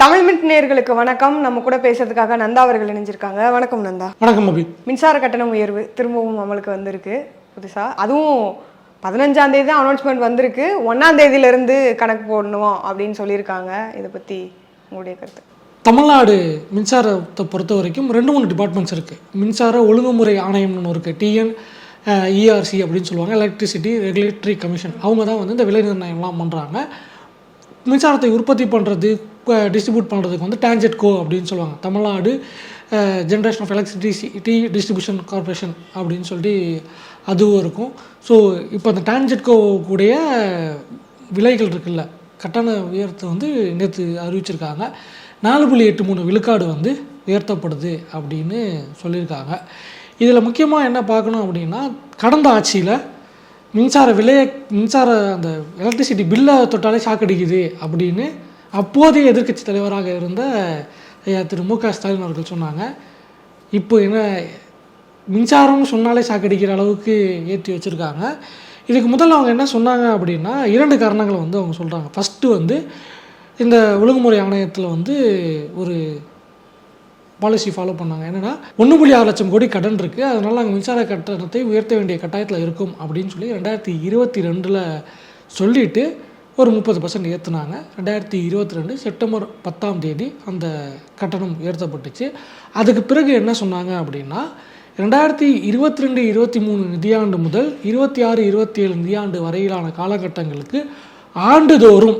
Tamil mint நேயர்களுக்கு வணக்கம். நம்ம கூட பேசுறதுக்காக நந்தா அவர்கள் இணைஞ்சிருக்காங்க. வணக்கம் நந்தா. வணக்கம் அபி. மின்சார கட்டணம் உயர்வு திரும்பவும் அமலுக்கு வந்திருக்கு புதுசா. அதுவும் பதினஞ்சாம் தேதி தான் அனௌன்ஸ்மெண்ட் வந்திருக்கு. ஒன்னாம் தேதியில இருந்து கணக்கு போடணும் அப்படின்னு சொல்லியிருக்காங்க. இதை பத்தி உங்களுடைய கருத்து. தமிழ்நாடு மின்சாரத்தை பொறுத்த வரைக்கும் ரெண்டு மூணு டிபார்ட்மெண்ட்ஸ் இருக்குது மின்சார ஒழுங்குமுறை ஆணையம்னு ஒன்று இருக்குது டிஎன் இஆர்சி அப்படின்னு சொல்லுவாங்க. எலக்ட்ரிசிட்டி ரெகுலேட்டரி கமிஷன் அவங்க தான் வந்து இந்த விலை நிர்ணயம்லாம் பண்ணுறாங்க மின்சாரத்தை உற்பத்தி பண்ணுறது டிஸ்ட்ரிபியூட் பண்ணுறதுக்கு வந்து டான்ஜெட் கோ அப்படின்னு சொல்லுவாங்க. Tamil Nadu generation of electricity distribution corporation அப்படின்னு சொல்லிட்டு அதுவும் இருக்கும். ஸோ இப்போ அந்த டான்ஜெட் கோ கூடிய விலைகள் இருக்குல்ல கட்டண உயர்த்தை வந்து நேற்று அறிவிச்சிருக்காங்க. நாலு புள்ளி எட்டு மூணு விழுக்காடு வந்து உயர்த்தப்படுது அப்படின்னு சொல்லியிருக்காங்க. இதில் முக்கியமாக என்ன பார்க்கணும் அப்படின்னா கடந்த ஆட்சியில் மின்சார விலையை மின்சார அந்த எலக்ட்ரிசிட்டி பில்லை தொட்டாலே சாக்கடிக்குது அப்படின்னு அப்போதைய எதிர்க்கட்சி தலைவராக இருந்த திரு மு க ஸ்டாலின் அவர்கள் சொன்னாங்க. இப்போ என்ன மின்சாரம்னு சொன்னாலே சாக்கடிக்கிற அளவுக்கு ஏற்றி வச்சுருக்காங்க. இதுக்கு முதல்ல அவங்க என்ன சொன்னாங்க அப்படின்னா இரண்டு காரணங்களை வந்து அவங்க சொல்கிறாங்க ஃபஸ்ட்டு வந்து இந்த ஒழுங்குமுறை ஆணையத்தில் வந்து ஒரு பாலிசி ஃபாலோ பண்ணாங்க. என்னென்னா ஒன்று புள்ளி ஆறு லட்சம் கோடி கடன் இருக்குது அதனால் நாங்கள் மின்சார கட்டணத்தை உயர்த்த வேண்டிய கட்டாயத்தில் இருக்கும் அப்படின்னு சொல்லி ரெண்டாயிரத்தி இருபத்தி ரெண்டில் சொல்லிட்டு ஒரு முப்பது பர்சன்ட் ஏற்றுனாங்க ரெண்டாயிரத்தி இருபத்தி ரெண்டு செப்டம்பர் பத்தாம் தேதி அந்த கட்டணம் உயர்த்தப்பட்டுச்சு. அதுக்கு பிறகு என்ன சொன்னாங்க அப்படின்னா ரெண்டாயிரத்தி இருபத்தி ரெண்டு இருபத்தி மூணு நிதியாண்டு முதல் இருபத்தி ஆறு இருபத்தி ஏழு நிதியாண்டு வரையிலான காலகட்டங்களுக்கு ஆண்டுதோறும்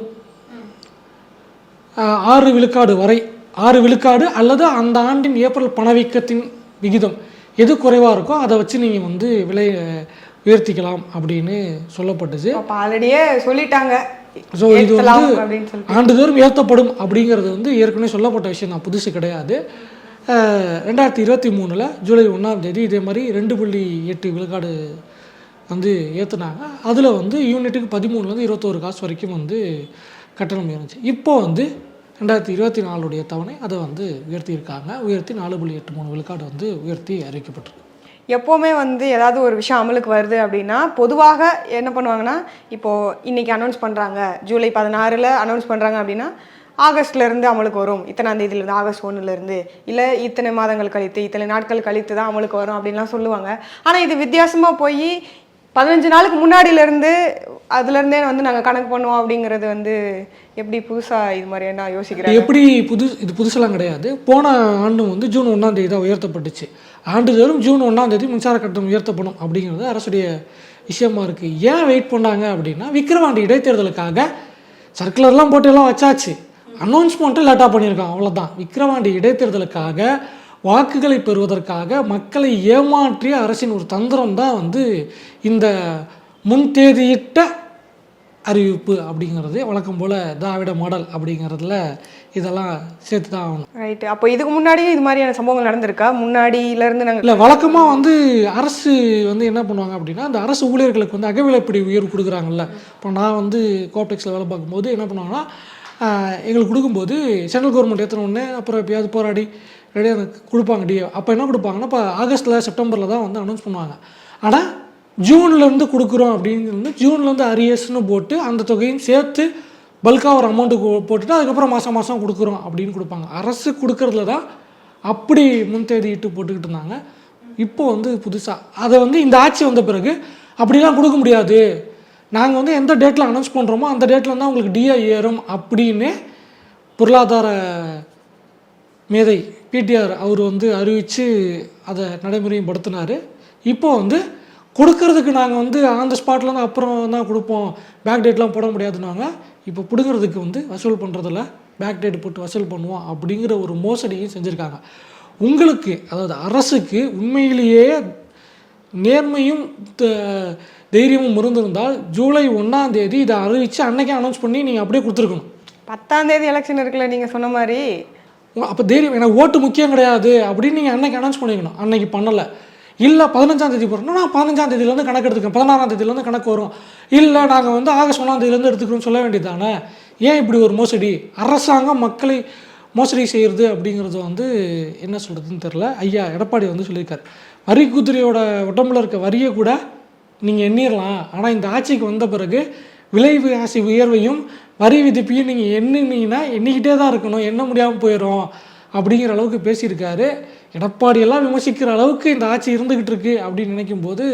ஆறு விழுக்காடு வரை ஆறு விழுக்காடு அல்லது அந்த ஆண்டின் ஏப்ரல் பணவீக்கத்தின் விகிதம் எது குறைவாக இருக்கோ அதை வச்சு நீங்கள் வந்து விலை உயர்த்திக்கலாம் அப்படின்னு சொல்லப்பட்டுச்சு. அப்போ ஆல்ரெடியே சொல்லிட்டாங்க. ஸோ இது வந்து ஆண்டுதோறும் ஏற்றப்படும் அப்படிங்கிறது வந்து ஏற்கனவே சொல்லப்பட்ட விஷயம் தான் புதுசு கிடையாது. ரெண்டாயிரத்தி இருபத்தி மூணில் ஜூலை ஒன்றாம் தேதி இதே மாதிரி ரெண்டு புள்ளி எட்டு விழுக்காடு வந்து ஏற்றுனாங்க அதில் வந்து யூனிட்டுக்கு பதிமூணுலேருந்து இருபத்தோரு காசு வரைக்கும் வந்து கட்டணம் இருந்துச்சு. இப்போ வந்து ரெண்டாயிரத்தி இருபத்தி நாலுடைய தவணை அதை வந்து உயர்த்தியிருக்காங்க. உயர்த்தி நாலு புள்ளி எட்டு மூணு விழுக்காடு வந்து உயர்த்தி அறிவிக்கப்பட்டிருக்கு. எப்போவுமே வந்து ஏதாவது ஒரு விஷயம் அமலுக்கு வருது அப்படின்னா பொதுவாக என்ன பண்ணுவாங்கன்னா இப்போது இன்னைக்கு அனௌன்ஸ் பண்ணுறாங்க ஜூலை பதினாறில் அனௌன்ஸ் பண்ணுறாங்க அப்படின்னா ஆகஸ்ட்லேருந்து அமலுக்கு வரும். இத்தனாம் தேதியிலேருந்து ஆகஸ்ட் ஒன்றுலேருந்து இல்லை இத்தனை மாதங்கள் கழித்து இத்தனை நாட்கள் கழித்து தான் அமலுக்கு வரும் அப்படின்லாம் சொல்லுவாங்க. ஆனால் இது வித்தியாசமாக போய் பதினஞ்சு நாளுக்கு முன்னாடியிலேருந்து அதுலேருந்தே வந்து நாங்கள் கணக்கு பண்ணுவோம் அப்படிங்கிறது வந்து எப்படி புதுசாக இது மாதிரி என்ன யோசிக்கிறேன் எப்படி புது இது புதுசெல்லாம் கிடையாது. போன ஆண்டு வந்து ஜூன் ஒன்றாம் தேதி தான் உயர்த்தப்பட்டுச்சு. ஆண்டுதோறும் ஜூன் ஒன்றாம் தேதி மின்சார கட்டணம் உயர்த்தப்படும் அப்படிங்கிறது அரசுடைய விஷயமா இருக்குது ஏன் வெயிட் பண்ணாங்க அப்படின்னா விக்கிரவாண்டி இடைத்தேர்தலுக்காக சர்க்குலர்லாம் போட்டு எல்லாம் வச்சாச்சு. அனௌன்ஸ்மெண்ட்டு லேட்டாக பண்ணியிருக்கான் அவ்வளோதான் விக்கிரவாண்டி இடைத்தேர்தலுக்காக வாக்குகளை பெறுவதற்காக மக்களை ஏமாற்றிய அரசின் ஒரு தந்திரம் தான் வந்து இந்த முன்தேதியிட்ட அறிவிப்பு அப்படிங்கிறது. வழக்கம் போல் திராவிட மாடல் அப்படிங்கிறதுல இதெல்லாம் சேர்த்து தான் ஆகணும். ரைட்டு அப்போ இதுக்கு முன்னாடியும் இது மாதிரியான சம்பவங்கள் நடந்திருக்கா? முன்னாடியிலேருந்து நாங்கள் இல்லை வழக்கமாக வந்து அரசு வந்து என்ன பண்ணுவாங்க அப்படின்னா அந்த அரசு ஊழியர்களுக்கு வந்து அகவிலைப்படி உயர்வு கொடுக்குறாங்கல்ல. இப்போ நான் வந்து கோப்டெக்ஸில் வேலை பார்க்கும்போது என்ன பண்ணுவாங்கன்னா எங்களுக்கு கொடுக்கும்போது சென்ட்ரல் கவர்மெண்ட் ஏற்றின உடனே அப்புறம் எப்பயாவது போராடி ரெடியாக எனக்கு கொடுப்பாங்க டிஏ அப்போ என்ன கொடுப்பாங்கன்னா இப்போ ஆகஸ்ட்டில் செப்டம்பரில் தான் வந்து அனௌன்ஸ் பண்ணுவாங்க. ஆனால் ஜூன்லேருந்து கொடுக்குறோம் அப்படிங்கிறது ஜூன்லேருந்து அரியர்ஸ்னு போட்டு அந்த தொகையும் சேர்த்து பல்காக ஒரு அமௌண்ட்டு போட்டுட்டு அதுக்கப்புறம் மாதம் மாதம் கொடுக்குறோம் அப்படின்னு கொடுப்பாங்க. அரசு கொடுக்கறதுல தான் அப்படி முன்தேதியிட்டு போட்டுக்கிட்டு இருந்தாங்க. இப்போ வந்து புதுசாக அதை வந்து இந்த ஆட்சி வந்த பிறகு அப்படிலாம் கொடுக்க முடியாது. நாங்கள் வந்து எந்த டேட்டில் அனௌன்ஸ் பண்ணுறோமோ அந்த டேட்டில் தான் உங்களுக்கு டிஐ ஏறும் அப்படின்னு பொருளாதார மேதை பிடிஆர் அவர் வந்து அறிவித்து அதை நடைமுறையும் படுத்தினார் இப்போ வந்து கொடுக்கறதுக்கு நாங்கள் வந்து ஆன் த ஸ்பாட்லாம் அப்புறம் தான் கொடுப்போம். பேக் டேட்லாம் போட முடியாதுனாங்க இப்போ பிடுங்கிறதுக்கு வந்து வசூல் பண்ணுறதில்ல பேக் டேட் போட்டு வசூல் பண்ணுவோம் அப்படிங்கிற ஒரு மோசடியும் செஞ்சுருக்காங்க. உங்களுக்கு அதாவது அரசுக்கு உண்மையிலேயே நேர்மையும் த- தைரியமும் இருந்திருந்தால் ஜூலை ஒன்றாம் தேதி இதை அறிவித்து அன்னைக்கே அனௌன்ஸ் பண்ணி நீங்கள் அப்படியே கொடுத்துருக்கணும். பத்தாம் தேதி எலெக்ஷன் இருக்குல்ல நீங்கள் சொன்ன மாதிரி. அப்போ தைரியம் எனக்கு ஓட்டு முக்கியம் கிடையாது அப்படின்னு நீங்கள் அன்னைக்கு அனௌன்ஸ் பண்ணிக்கணும். அன்னைக்கு பண்ணலை. இல்லை பதினஞ்சாம் தேதி போகிறோம் நான் பதினஞ்சாம் தேதியிலேருந்து கணக்கு எடுத்துக்கேன் பதினாறாம் தேதியிலேருந்து கணக்கு வரும். இல்லை நாங்கள் வந்து ஆகஸ்ட் ஒன்றாம் தேதியிலேருந்து எடுத்துக்கிறோம்னு சொல்ல வேண்டியதானே ஏன் இப்படி ஒரு மோசடி? அரசாங்கம் மக்களை மோசடி செய்கிறது அப்படிங்கிறது வந்து என்ன சொல்கிறதுன்னு தெரில ஐயா எடப்பாடி வந்து சொல்லியிருக்காரு. வரி குதிரையோட உடம்புல இருக்க வரியை கூட நீங்கள் எண்ணிடலாம் ஆனால் இந்த ஆட்சிக்கு வந்த பிறகு விலைவாசி உயர்வையும் வரி விதிப்பையும் நீங்கள் எண்ணினீங்கன்னா எண்ணிக்கிட்டே தான் இருக்கணும். எண்ண முடியாமல் போயிடும் அப்படிங்கிற அளவுக்கு பேசியிருக்காரு. எடப்பாடியெல்லாம் விமர்சிக்கிற அளவுக்கு இந்த ஆட்சி இருந்துக்கிட்டு இருக்கு அப்படின்னு நினைக்கும் போது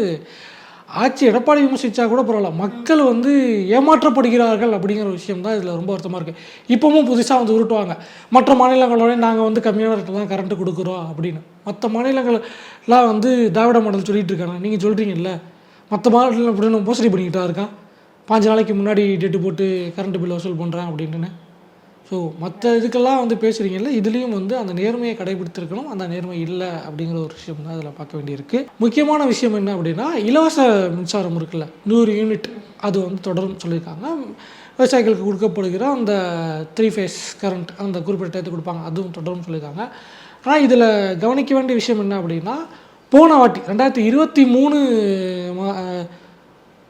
ஆட்சி எடப்பாடி விமர்சித்தா கூட பரவாயில்ல. மக்கள் வந்து ஏமாற்றப்படுகிறார்கள் அப்படிங்கிற விஷயம் தான் இதில் ரொம்ப வருத்தமாக இருக்குது இப்போவும் புதுசாக வந்து உருட்டுவாங்க. மற்ற மாநிலங்களோட நாங்கள் வந்து கம்மியான ரேட்டில் தான் கரண்ட்டு கொடுக்குறோம் அப்படின்னு. மற்ற மாநிலங்கள்லாம் வந்து திராவிட மாடல் சொல்லிகிட்டு இருக்காங்க. நீங்கள் சொல்கிறீங்கல்ல மற்ற மாநிலம் அப்படின்னு மோசடி பண்ணிக்கிட்டா இருக்கான் பாஞ்சு நாளைக்கு முன்னாடி டேட்டு போட்டு கரண்ட் பில் வசூல் பண்ணுறேன் அப்படின்ட்டுன்னு. ஸோ மற்ற இதுக்கெல்லாம் வந்து பேசுகிறீங்கல்ல இதுலேயும் வந்து அந்த நேர்மையை கடைபிடித்திருக்கணும் அந்த நேர்மை இல்லை அப்படிங்கிற ஒரு விஷயம் தான் அதில் பார்க்க வேண்டியிருக்கு. முக்கியமான விஷயம் என்ன அப்படின்னா இலவச மின்சாரம் இருக்குல்ல நூறு யூனிட் அது வந்து தொடரும் சொல்லியிருக்காங்க. விவசாயிகளுக்கு கொடுக்கப்படுகிற அந்த த்ரீ ஃபேஸ் கரண்ட் அந்த குறிப்பிட்ட டயத்தை கொடுப்பாங்க அதுவும் தொடரும் சொல்லியிருக்காங்க. ஆனால் இதில் கவனிக்க வேண்டிய விஷயம் என்ன அப்படின்னா போன வாட்டி ரெண்டாயிரத்தி இருபத்தி மூணு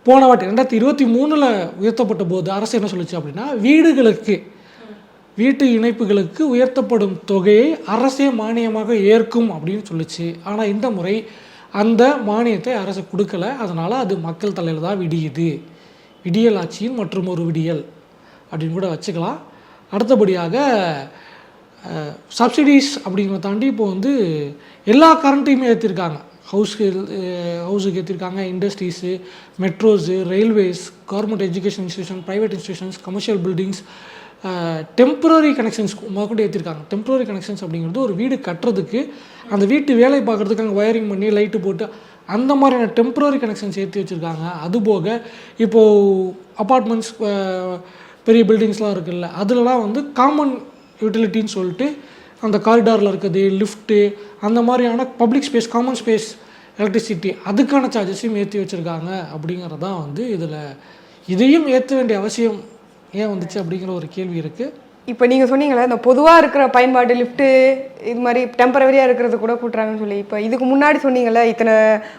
போன வாட்டி ரெண்டாயிரத்தி இருபத்தி மூணில் உயர்த்தப்பட்ட போது அரசு என்ன சொல்லுச்சு அப்படின்னா வீடுகளுக்கு வீட்டு இணைப்புகளுக்கு உயர்த்தப்படும் தொகையை அரசே மானியமாக ஏற்கும் அப்படின்னு சொல்லிச்சு. ஆனால் இந்த முறை அந்த மானியத்தை அரசு கொடுக்கல. அதனால் அது மக்கள் தலையில் தான் விடியுது. விடியல் ஆட்சியின் மற்றும் ஒரு விடியல் அப்படின்னு கூட வச்சுக்கலாம். அடுத்தபடியாக சப்சிடிஸ் அப்படிங்கிறத தாண்டி இப்போ வந்து எல்லா கரண்ட்டையுமே ஏற்றிருக்காங்க ஹவுஸ்க்கு ஹவுஸுக்கு ஏற்றிருக்காங்க industries metros railways government education institution private institutions commercial buildings temporary connections முதற்கொண்டு ஏற்றிருக்காங்க டெம்பரரி கனெக்ஷன்ஸ் அப்படிங்கிறது ஒரு வீடு கட்டுறதுக்கு அந்த வீட்டு வேலை பார்க்குறதுக்கு அங்கே ஒயரிங் பண்ணி லைட்டு போட்டு அந்த மாதிரியான டெம்பரரி கனெக்ஷன்ஸ் ஏற்றி வச்சுருக்காங்க. அதுபோக இப்போது அப்பார்ட்மெண்ட்ஸ் பெரிய பில்டிங்ஸ்லாம் இருக்குல்ல அதுலலாம் வந்து காமன் யூட்டிலிட்டின்னு சொல்லிட்டு அந்த காரிடாரில் இருக்குது லிஃப்ட்டு அந்த மாதிரியான public space common space electricity அதுக்கான சார்ஜஸையும் ஏற்றி வச்சுருக்காங்க அப்படிங்கிறது தான் வந்து இதில் இதையும் ஏற்ற வேண்டிய அவசியம் ஏன் வந்துச்சு அப்படிங்கிற ஒரு கேள்வி இருக்குது இப்போ நீங்கள் சொன்னீங்களே இந்த பொதுவாக இருக்கிற பயன்பாடு லிஃப்ட்டு இது மாதிரி டெம்பரவரியாக இருக்கிறது கூட கூட்டுறாங்கன்னு சொல்லி இப்போ இதுக்கு முன்னாடி சொன்னீங்கல்ல இத்தனை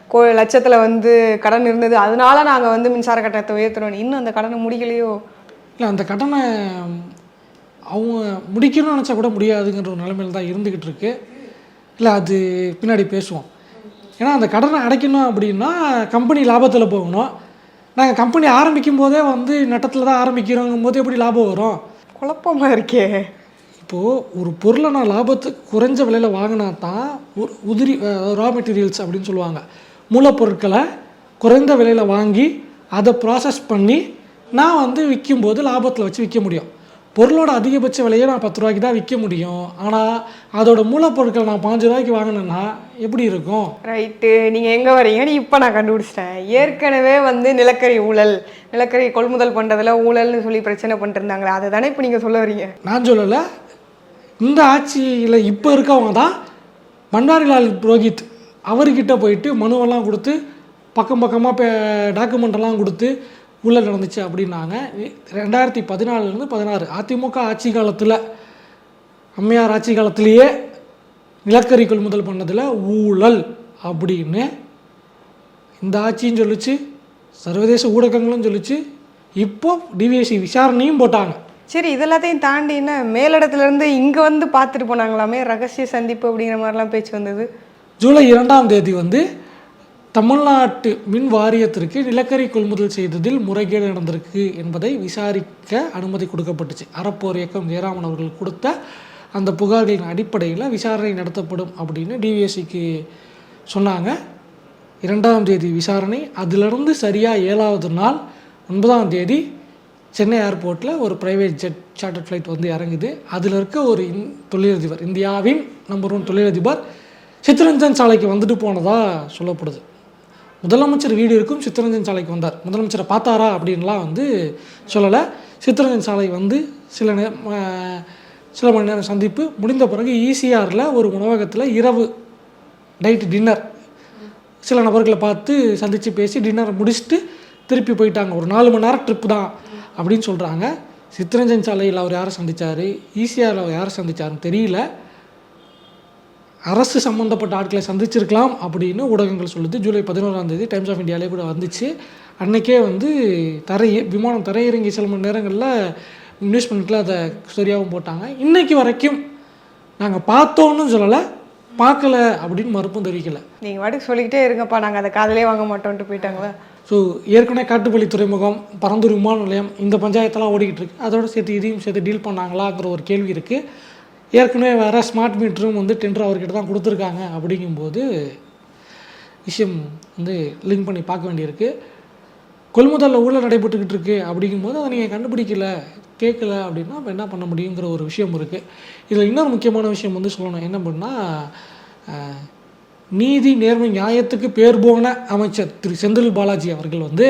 கோ லட்சத்தில் வந்து கடன் இருந்தது அதனால நாங்கள் வந்து மின்சார கட்டணத்தை உயர்த்துறோம் இன்னும் அந்த கடனை முடிக்கலையோ? இல்லை அந்த கடனை அவங்க முடிக்கணும்னு நினச்சா கூட முடியாதுங்கிற ஒரு நிலைமையில் தான் இருந்துக்கிட்டு இருக்கு. இல்லை அது பின்னாடி பேசுவோம். ஏன்னா அந்த கடனை அடைக்கணும் அப்படின்னா கம்பெனி லாபத்தில் போகணும். நாங்கள் கம்பெனி ஆரம்பிக்கும் போதே வந்து நட்டத்தில் தான் ஆரம்பிக்கிறோங்கும் போது எப்படி லாபம் வரும்? குழப்பமா இருக்கே. இப்போது ஒரு பொருளை நான் லாபத்துக்கு குறைஞ்ச விலையில் வாங்கினா தான் ஒரு உதிரி ரா மெட்டீரியல்ஸ் அப்படின்னு சொல்லுவாங்க. மூலப்பொருட்களை குறைந்த விலையில் வாங்கி அதை ப்ராசஸ் பண்ணி நான் வந்து விற்கும்போது லாபத்தில் வச்சு விற்க முடியும். பொருளோட அதிகபட்ச விலையை நான் பத்து ரூபாய்க்கு தான் விற்க முடியும். ஆனால் அதோட மூலப்பொருட்கள் நான் பாஞ்சு ரூபாய்க்கு வாங்கினேன்னா எப்படி இருக்கும்? ரைட்டு. நீங்கள் எங்கே வரீங்கன்னு இப்போ நான் கண்டுபிடிச்சிட்டேன். ஏற்கனவே வந்து நிலக்கரி ஊழல் நிலக்கரி கொள்முதல் பண்ணுறதுல ஊழல்னு சொல்லி பிரச்சனை பண்ணிட்டு இருந்தாங்களே அதை தானே இப்போ நீங்கள் சொல்ல வரீங்க? நான் சொல்லலை. இந்த ஆட்சியில் இப்போ இருக்கவங்க தான் பண்டாரிலால் புரோஹித் அவர்கிட்ட போயிட்டு மனுவெல்லாம் கொடுத்து பக்கம் பக்கமாக டாக்குமெண்ட் கொடுத்து ஊழல் நடந்துச்சு அப்படின்னாங்க. ரெண்டாயிரத்தி பதினாலுலேருந்து பதினாறு. அதிமுக ஆட்சி காலத்தில் அம்மையார் ஆட்சி காலத்திலேயே நிலக்கரி கொள்முதல் பண்ணதில் ஊழல் அப்படின்னு இந்த ஆட்சியும் சொல்லுச்சு சர்வதேச ஊடகங்களும் சொல்லுச்சு. இப்போ டிவிஎஸ்சி விசாரணையும் போட்டாங்க. சரி இதெல்லாத்தையும் தாண்டி என்ன மேலிடத்துல இருந்து இங்கே வந்து பார்த்துட்டு போனாங்களாமே ரகசிய சந்திப்பு அப்படிங்கிற மாதிரிலாம் பேச்சு வந்தது? ஜூலை இரண்டாம் தேதி வந்து தமிழ்நாட்டு மின் வாரியத்திற்கு நிலக்கரி கொள்முதல் செய்ததில் முறைகேடு நடந்திருக்கு என்பதை விசாரிக்க அனுமதி கொடுக்கப்பட்டுச்சு. அறப்போர் இயக்கம் ஜெயராமன் அவர்கள் கொடுத்த அந்த புகார்களின் அடிப்படையில் விசாரணை நடத்தப்படும் அப்படின்னு டிவிஎஸ்சிக்கு சொன்னாங்க. இரண்டாம் தேதி விசாரணை. அதிலிருந்து சரியாக ஏழாவது நாள் ஒன்பதாம் தேதி சென்னை ஏர்போர்ட்டில் ஒரு ப்ரைவேட் ஜெட் சார்ட்டர் ஃப்ளைட் வந்து இறங்குது. அதில் இருக்க ஒரு இந் தொழிலதிபர் இந்தியாவின் நம்பர் ஒன் தொழிலதிபர் சித்தரஞ்சன் சாலைக்கு வந்துட்டு போனதாக சொல்லப்படுது. முதலமைச்சர் வீடு இருக்கும் சித்தரஞ்சன் சாலைக்கு வந்தார். முதலமைச்சரை பார்த்தாரா அப்படின்லாம் வந்து சொல்லலை. சித்தரஞ்சன் சாலை வந்து சில நே சில மணி நேரம் சந்திப்பு முடிந்த பிறகு ஈசிஆரில் ஒரு உணவகத்தில் இரவு நைட் டின்னர். சில நபர்களை பார்த்து சந்தித்து பேசி டின்னர் முடிச்சுட்டு திருப்பி போயிட்டாங்க. ஒரு நாலு மணி நேரம் ட்ரிப்பு தான் அப்படின்னு சொல்கிறாங்க சித்தரஞ்சன் சாலையில் அவர் யாரை சந்திச்சார்? ஈசிஆரில் அவர் யாரை சந்திச்சாருன்னு தெரியல. அரசு சம்மந்தப்பட்ட ஆட்களை சந்திச்சிருக்கலாம் அப்படின்னு ஊடகங்கள் சொல்லுது. ஜூலை பதினோராம் தேதி டைம்ஸ் ஆஃப் இந்தியாவிலே கூட வந்துச்சு. அன்னைக்கே வந்து தரை விமானம் தரையிறங்கி சில மணி நேரங்களில் நியூஸ் அதை சரியாகவும் போட்டாங்க. இன்னைக்கு வரைக்கும் நாங்கள் பார்த்தோன்னு சொல்லலை பார்க்கல அப்படின்னு மறுப்பும் தெரிவிக்கல. நீங்கள் வாட்டுக்கு சொல்லிக்கிட்டே இருங்கப்பா நாங்கள் அதை காதலே வாங்க மாட்டோம்ட்டு போயிட்டாங்களா? ஸோ ஏற்கனவே காட்டுப்பள்ளி துறைமுகம் பரந்தூர் விமான நிலையம் இந்த பஞ்சாயத்தெல்லாம் ஓடிக்கிட்டு இருக்கு. அதோட சேர்த்து இதையும் சேர்த்து டீல் பண்ணாங்களாங்கிற ஒரு கேள்வி இருக்குது ஏற்கனவே வேறு ஸ்மார்ட் மீட்டரும் வந்து டெண்டர் அவர்கிட்ட தான் கொடுத்துருக்காங்க அப்படிங்கும்போது விஷயம் வந்து லிங்க் பண்ணி பார்க்க வேண்டியிருக்கு. கொள்முதலில் ஊழல் நடைபெற்றுக்கிட்டு இருக்கு அப்படிங்கும்போது அதை நீங்கள் கண்டுபிடிக்கல கேட்கல அப்படின்னா அப்போ என்ன பண்ண முடியுங்கிற ஒரு விஷயம் இருக்குது இதில் இன்னொரு முக்கியமான விஷயம் வந்து சொல்லணும். என்ன பண்ணால் நீதி நேர்மை நியாயத்துக்கு பேர் போன அமைச்சர் திரு செந்தில் பாலாஜி அவர்கள் வந்து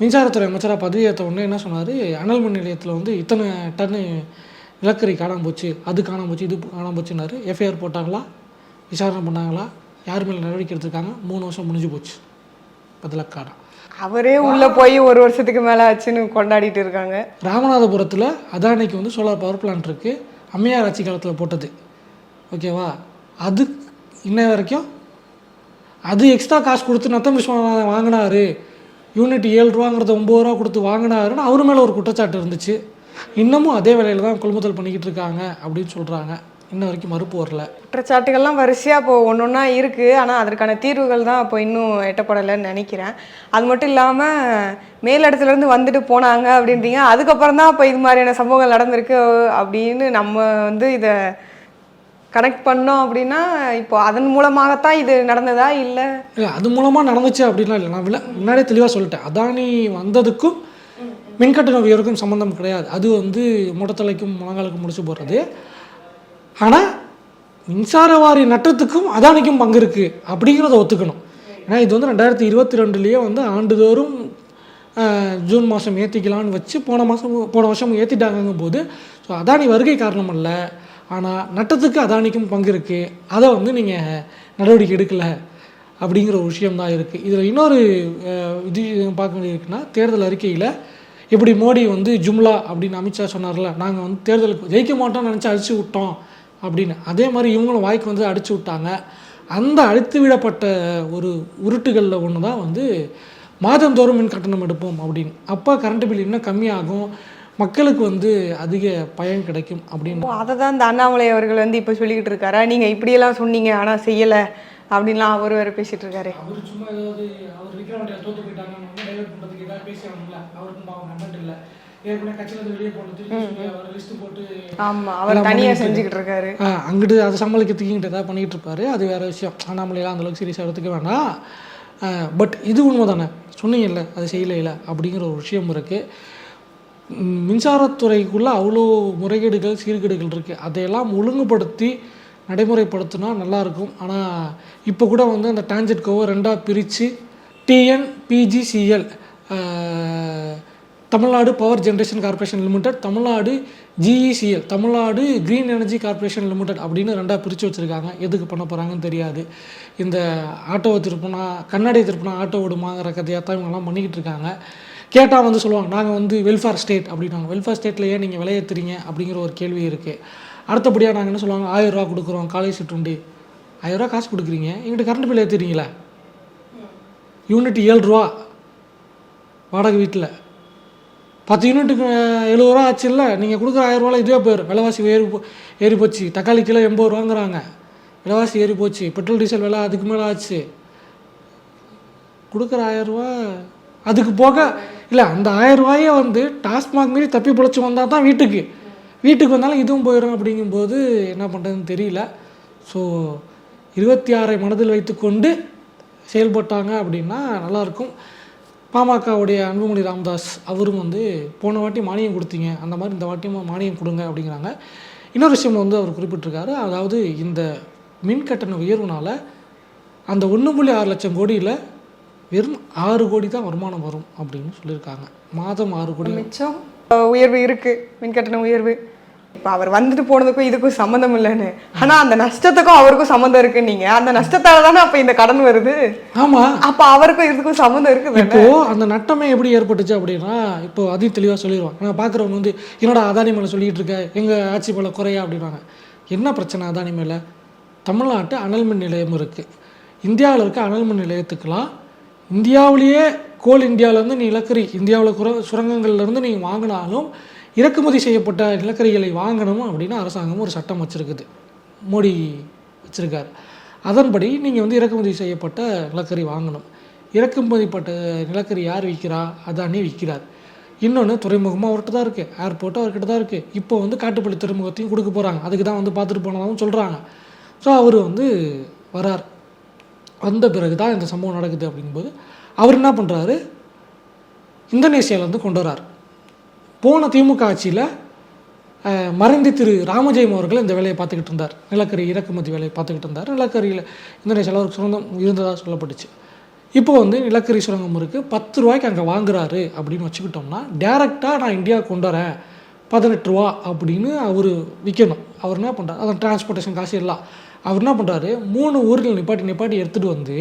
மின்சாரத்துறை அமைச்சராக பதவியேற்ற உடனே என்ன சொன்னார்? அனல் மின் நிலையத்தில் வந்து இத்தனை டன்னு நிலக்கரி காணாம போச்சு அது காணாம போச்சு இது காணாம போச்சுன்னாரு. எஃப்ஐஆர் போட்டாங்களா? விசாரணை பண்ணாங்களா? யார் மேலே நடவடிக்கை எடுத்திருக்காங்க? மூணு வருஷம் முடிஞ்சு போச்சு. பதிலக்காரன் அவரே உள்ள போய் ஒரு வருஷத்துக்கு மேல ஆச்சுன்னு கொண்டாடிட்டு இருக்காங்க. ராமநாதபுரத்தில் அதானிக்கு வந்து சோலார் பவர் பிளான்ட் இருக்குது அம்மையார் ஆட்சி காலத்தில் போட்டது. ஓகேவா அது இன்ன வரைக்கும் அது எக்ஸ்ட்ரா காசு கொடுத்து நத்தம் விஸ்வநாதன் வாங்கினாரு. யூனிட் ஏழு ரூபாங்கிறத ஒம்பது ரூபா கொடுத்து வாங்கினாருன்னு அவர் மேலே ஒரு குற்றச்சாட்டு இருந்துச்சு. இன்னமும் அதே வேலையில் தான் கொள்முதல் பண்ணிக்கிட்டு இருக்காங்க அப்படின்னு சொல்கிறாங்க இன்ன வரைக்கும் மறுப்பு வரல. குற்றச்சாட்டுகள்லாம் வரிசையா இப்போ ஒன்று ஒன்றா இருக்கு. ஆனா அதற்கான தீர்வுகள் தான் இப்போ இன்னும் எட்டப்படலைன்னு நினைக்கிறேன். அது மட்டும் இல்லாம மேலிடத்துல இருந்து வந்துட்டு போனாங்க அப்படின்றீங்க. அதுக்கப்புறம் தான் இப்போ இது மாதிரியான சம்பவங்கள் நடந்திருக்கு அப்படின்னு நம்ம வந்து இதை கனெக்ட் பண்ணோம் அப்படின்னா இப்போ அதன் மூலமாகத்தான் இது நடந்ததா இல்லை? இல்லை அது மூலமாக நடந்துச்சு அப்படின்லாம் இல்லை. நான் வில- முன்னாடியே தெளிவாக சொல்லிட்டேன். அதானி வந்ததுக்கும் மின்கட்டண உயர்வுக்கும் சம்மந்தம் கிடையாது. அது வந்து முடத்தலைக்கும் முழங்காலுக்கும் முடிச்சு போடுறது ஆனால் மின்சார வாரி நட்டத்துக்கும் அதானிக்கும் பங்கு இருக்குது அப்படிங்கிறத ஒத்துக்கணும். ஏன்னா இது வந்து ரெண்டாயிரத்தி இருபத்தி ரெண்டுலேயே வந்து ஆண்டுதோறும் ஜூன் மாதம் ஏற்றிக்கலான்னு வச்சு போன மாதம் போன வருஷம் ஏற்றிட்டாங்கங்கும் போது ஸோ அதானி வருகை காரணம் அல்ல. ஆனால் நட்டத்துக்கு அதானிக்கும் பங்கு இருக்குது அதை வந்து நீங்கள் நடவடிக்கை எடுக்கலை அப்படிங்கிற ஒரு விஷயம் தான் இருக்குது இதில் இன்னொரு இது பார்க்க வேண்டியது இருக்குன்னா தேர்தல் அறிக்கையில் இப்படி மோடி வந்து ஜும்லா அப்படின்னு அமித்ஷா சொன்னார்ல நாங்கள் வந்து தேர்தலுக்கு ஜெயிக்க மாட்டோம்னு நினச்சி அடிச்சு விட்டோம் அப்படின்னு. அதே மாதிரி இவங்களும் வாய்க்கு வந்து அடிச்சு விட்டாங்க. அந்த அழித்து விடப்பட்ட ஒரு உருட்டுகளில் ஒன்று தான் வந்து மாதந்தோறும் மின் கட்டணம் எடுப்போம் அப்படின்னு. அப்போ கரண்ட் பில் இன்னும் கம்மியாகும். மக்களுக்கு வந்து அதிக பயன் கிடைக்கும் அப்படின்னு. அதை தான் இந்த அண்ணாமலை அவர்கள் வந்து இப்போ சொல்லிக்கிட்டு இருக்காரா? நீங்கள் இப்படியெல்லாம் சொன்னீங்க ஆனால் செய்யலை. அப்படின்லாம் அவர் வேற பேசிட்டு இருக்காரு. அவர் சும்மா ஏதாவது அவர் விக்ரவாண்டியில் தோத்து போயிட்டாங்க டைவர்ட் பண்ணுறதுக்கு ஏதாவது பேசியாகணும்ல. அவருக்கும் பாவம் இல்லை. ஆ, அங்கிட்டு அதை சமாளிக்கிறதுக்கு இங்கிட்ட ஏதாவது பண்ணிகிட்டு இருப்பாரு. அது வேற விஷயம். அண்ணாமலையெல்லாம் அந்தளவுக்கு சீரியஸாக எடுத்துக்க வேண்டாம். பட் இது உண்மை தானே சொன்னீங்கல்ல அது செய்யலையில அப்படிங்கிற ஒரு விஷயம் இருக்குது மின்சாரத்துறைக்குள்ளே அவ்வளோ முறைகேடுகள் சீர்கேடுகள் இருக்குது அதையெல்லாம் ஒழுங்குபடுத்தி நடைமுறைப்படுத்தினா நல்லாயிருக்கும். ஆனால் இப்போ கூட வந்து அந்த டான்ஜெட் கோவை ரெண்டாக பிரித்து TN PGCL Tamil Nadu power generation corporation limited Tamil Nadu GECL Tamil Nadu green energy corporation limited அப்படின்னு ரெண்டாக பிரித்து வச்சுருக்காங்க. எதுக்கு பண்ண போகிறாங்கன்னு தெரியாது. இந்த ஆட்டோவை திருப்பினா கண்ணாடி திருப்பினா ஆட்டோ விடுமாங்கிற கதையாக தான் இவங்கெல்லாம் பண்ணிக்கிட்டு இருக்காங்க. கேட்டால் வந்து சொல்லுவாங்க நாங்கள் வந்து வெல்ஃபேர் ஸ்டேட் அப்படின்னாங்க வெல்ஃபேர் ஸ்டேட்டில் ஏன் நீங்கள் விளையத்துறீங்க அப்படிங்கிற ஒரு கேள்வி இருக்குது அடுத்தபடியாக நாங்கள் என்ன சொல்லுவாங்க? ஆயிரம் ரூபா கொடுக்குறோம் காலேஜ் சிற்றுண்டி. ஆயிரரூவா காசு கொடுக்குறீங்க. எங்கிட்ட கரண்ட் பில் ஏற்றுறீங்களா யூனிட் ஏழு ரூபா. வாடகை வீட்டில். பத்து யூனிட்டுக்கு எழுபது ரூபா ஆச்சு இல்லை? நீங்கள் கொடுக்குற ஆயிரம் ரூபாயில் இதுவே போயிடும் விலைவாசி ஏறி போ ஏறி போச்சு. தக்காளி கிலோ எண்பது ரூபாங்கிறாங்க. விலைவாசி ஏறி போச்சு. பெட்ரோல் டீசல் விலை அதுக்கு மேலே ஆச்சு. கொடுக்குற ஆயிரரூவா அதுக்கு போக இல்லை அந்த ஆயிரம் ரூபாயே வந்து டாஸ்மாக் மாரி தப்பி பிழைச்சி வந்தால் தான் வீட்டுக்கு. வீட்டுக்கு வந்தாலும் இதுவும் போயிடும் அப்படிங்கும்போது என்ன பண்ணுறதுன்னு தெரியல. ஸோ இருபத்தி ஆறை மனதில் வைத்துக்கொண்டு செயல்பட்டாங்க அப்படின்னா நல்லாயிருக்கும். பாமகவுடைய அன்புமணி ராமதாஸ் அவரும் வந்து போன வாட்டி மானியம் கொடுத்தீங்க. அந்த மாதிரி இந்த வாட்டியும் மானியம் கொடுங்க அப்படிங்கிறாங்க. இன்னொரு விஷயம் வந்து அவர் குறிப்பிட்டிருக்காரு. அதாவது இந்த மின் கட்டண உயர்வுனால் அந்த ஒன்று புள்ளி ஆறு லட்சம் கோடியில் வெறும் ஆறு கோடி தான் வருமானம் வரும் அப்படின்னு சொல்லியிருக்காங்க. மாதம் ஆறு கோடி மிச்சம் உயர்வு இருக்கு. மின்கட்டண உயர்வு. இப்போ அவர் வந்துட்டு போனதுக்கும் இதுக்கும் சம்மந்தம் இல்லைன்னு. ஆனா அந்த நஷ்டத்துக்கும் அவருக்கும் சம்மந்தம் இருக்கு நீங்க. அந்த நஷ்டத்தால தானே அப்ப இந்த கடன் வருது. ஆமாம் அப்ப அவருக்கும் இதுக்கும் சம்மந்தம் இருக்குது இப்போ அந்த நட்டமே எப்படி ஏற்பட்டுச்சு அப்படின்னா இப்போ அதையும் தெளிவாக சொல்லிடுவான் நான் பார்க்குறவங்க வந்து என்னடா அதானி மேலே சொல்லிட்டு இருக்க? எங்கள் ஆட்சி மேலே குறையா? அப்படின்வாங்க என்ன பிரச்சனை அதானி மேலே? தமிழ்நாட்டு அனல் மின் நிலையம் இருக்குது இந்தியாவில் இருக்க அனல் மின் நிலையத்துக்கெல்லாம் இந்தியாவிலேயே கோல் இந்தியாவிலேருந்து நீ நிலக்கரி இந்தியாவில் குர சுரங்கங்கள்லேருந்து நீ வாங்கினாலும் இறக்குமதி செய்யப்பட்ட நிலக்கரிகளை வாங்கணும் அப்படின்னு அரசாங்கம் ஒரு சட்டம் வச்சுருக்குது. மோடி வச்சுருக்கார். அதன்படி நீங்கள் வந்து இறக்குமதி செய்யப்பட்ட நிலக்கரி வாங்கணும். இறக்குமதிப்பட்ட நிலக்கரி யார் விற்கிறா அதானே விற்கிறார் இன்னொன்று துறைமுகமாக அவர்கிட்ட தான் இருக்குது ஏர்போர்ட்டும் அவர்கிட்ட தான் இருக்குது இப்போ வந்து காட்டுப்பள்ளி துறைமுகத்தையும் கொடுக்க போகிறாங்க அதுக்கு தான் வந்து பார்த்துட்டு போனதாகவும் சொல்கிறாங்க ஸோ அவர் வந்து வரார். வந்த பிறகு தான் இந்த சம்பவம் நடக்குது அப்படிங்கும்போது அவர் என்ன பண்ணுறாரு இந்தோனேசியாவிலேருந்து கொண்டு வரார் போன திமுக ஆட்சியில் அஹ், மறைந்த திரு ராமஜெயம் அவர்கள் இந்த வேலையை பார்த்துக்கிட்டு இருந்தார். நிலக்கரி இறக்குமதி வேலையை பார்த்துக்கிட்டு இருந்தார். நிலக்கரியில் இந்தோனேஷியாவில் ஒரு சுரங்கம் இருந்ததாக சொல்லப்பட்டுச்சு. இப்போ வந்து நிலக்கரி சுரங்கம் இருக்குது பத்து ரூபாய்க்கு அங்கே வாங்குறாரு அப்படின்னு வச்சுக்கிட்டோம்னா டேரெக்டாக நான் இந்தியா கொண்டு வரேன். பதினெட்டு ரூபா அப்படின்னு அவர் விற்கணும் அவர் என்ன பண்ணுறாரு அதான் டிரான்ஸ்போர்ட்டேஷன் காசு எல்லாம். அவர் என்ன பண்ணுறாரு மூணு ஊர்கள் நிப்பாட்டி நிப்பாட்டி எடுத்துகிட்டு வந்து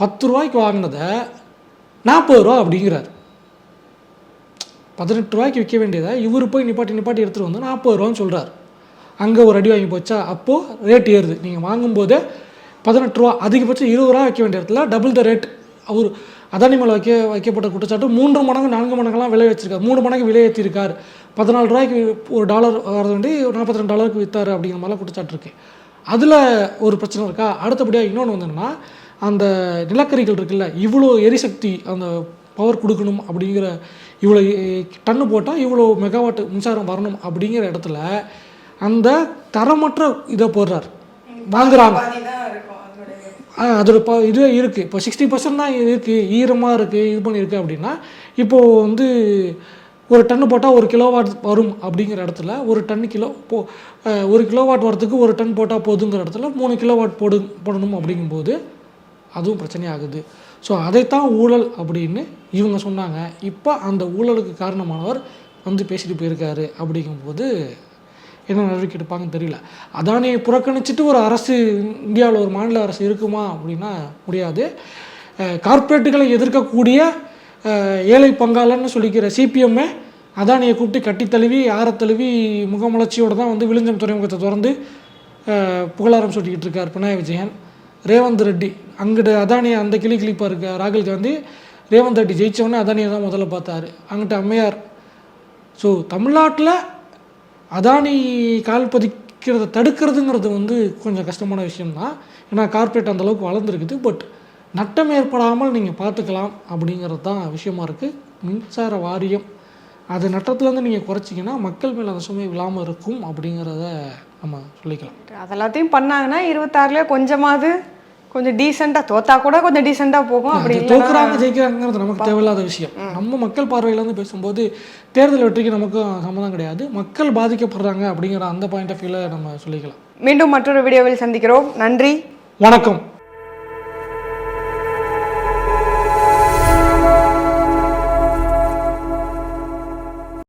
பத்து ரூபாய்க்கு வாங்கினதை நாற்பது ரூபா அப்படிங்கிறார். பதினெட்டு ரூபாய்க்கு விற்க வேண்டியதை இவர் போய் நிப்பாட்டி நிப்பாட்டி எடுத்துகிட்டு வந்து நாற்பது ரூபான்னு சொல்கிறார் அங்கே ஒரு அடி வாங்கி போச்சா அப்போது ரேட் ஏறுது. நீங்கள் வாங்கும்போது பதினெட்டு ரூபா அதிகபட்சம் இருபது ரூபா வைக்க வேண்டிய இடத்துல டபுள் த ரேட் அவர் அதானி மேலே வைக்க வைக்கப்பட்ட குற்றச்சாட்டு மூன்று மடங்கு நான்கு மடங்கெல்லாம் விலை வச்சிருக்காரு. மூணு மடங்கு விலை ஏற்றிருக்கார் பதினாலு ரூபாய்க்கு ஒரு டாலர் வரது வேண்டி நாற்பத்தி ரெண்டு டாலருக்கு விற்றாரு அப்படிங்கிற மாதிரிலாம் குற்றச்சாட்டு இருக்கு. அதில் ஒரு பிரச்சனை இருக்கா? அடுத்தபடியாக இன்னொன்று வந்ததுன்னா அந்த நிலக்கரிகள் இருக்குல்ல இவ்வளோ எரிசக்தி அந்த பவர் கொடுக்கணும் அப்படிங்கிற இவ்வளோ டன்னு போட்டால் இவ்வளோ மெகாவாட் மின்சாரம் வரணும் அப்படிங்கிற இடத்துல அந்த தரமற்ற இதை போடுறார். வாங்குறாங்க. ஆ அதோட ப இது இருக்குது இப்போ சிக்ஸ்டி பர்சன்ட் தான் இருக்குது ஈரமாக இருக்குது இது பண்ணியிருக்கு அப்படின்னா இப்போது வந்து ஒரு டன்னு போட்டால் ஒரு கிலோவாட் வரும் அப்படிங்கிற இடத்துல ஒரு டன் கிலோ போ ஒரு கிலோவாட் வரதுக்கு ஒரு டன் போட்டால் போதுங்கிற இடத்துல மூணு கிலோவாட் போடு போடணும் அப்படிங்கும்போது அதுவும் பிரச்சனையாகுது. ஸோ அதைத்தான் ஊழல் அப்படின்னு இவங்க சொன்னாங்க. இப்போ அந்த ஊழலுக்கு காரணமானவர் வந்து பேசிட்டு போயிருக்காரு அப்படிங்கும்போது என்ன நடவடிக்கை எடுப்பாங்கன்னு தெரியல. அதானியை புறக்கணிச்சிட்டு ஒரு அரசு இந்தியாவில் ஒரு மாநில அரசு இருக்குமா அப்படின்னா முடியாது. கார்ப்பரேட்டுகளை எதிர்க்கக்கூடிய ஏழை பங்காளன்னு சொல்லிக்கிற சிபிஎம்மை அதானியை கூப்பிட்டு கட்டி தழுவி ஆற தழுவி முகமலர்ச்சியோடு தான் வந்து விழுஞ்சம் துறைமுகத்தை திறந்து புகழாரம் சுட்டிக்கிட்டு இருக்கார் பினராயி விஜயன். ரேவந்த் ரெட்டி அங்கிட்ட அதானி அந்த கிளி கிளிப்பாக இருக்க ராகுல் காந்தி ரேவந்த் ரெட்டி ஜெயித்தவொடனே அதானியை தான் முதல்ல பார்த்தாரு. அங்கிட்ட அம்மையார் ஸோ தமிழ்நாட்டில் அதானி கால் பதிக்கிறத தடுக்கிறதுங்கிறது வந்து கொஞ்சம் கஷ்டமான விஷயம்தான் ஏன்னா கார்ப்பரேட் அந்த அளவுக்கு வளர்ந்துருக்குது பட் நட்டம் ஏற்படாமல் நீங்கள் பார்த்துக்கலாம் அப்படிங்கிறது தான் விஷயமா இருக்குது மின்சார வாரியம் அது நட்டத்துலேருந்து நீங்கள் குறைச்சிங்கன்னா மக்கள் மேலே அந்த சுமை விழாமல் இருக்கும் அப்படிங்கிறத நம்ம சொல்லிக்கலாம். அதெல்லாத்தையும் பண்ணாங்கன்னா இருபத்தாறுல கொஞ்சமாவது கொஞ்சம் டீசெண்டாக தோத்தா கூட கொஞ்சம் டீசெண்டாக போகும். அப்படி தோக்குறாங்க ஜெயிக்கிறாங்கிறது நமக்கு தேவையில்லாத விஷயம். நம்ம மக்கள் பார்வையிலேருந்து பேசும்போது தேர்தல் வெற்றிக்கு நமக்கும் சம்மதம் கிடையாது. மக்கள் பாதிக்கப்படுறாங்க அப்படிங்கிற அந்த பாயிண்ட் ஆஃப் வியூவில் நம்ம சொல்லிக்கலாம். மீண்டும் மற்றொரு வீடியோவில் சந்திக்கிறோம். நன்றி. வணக்கம்.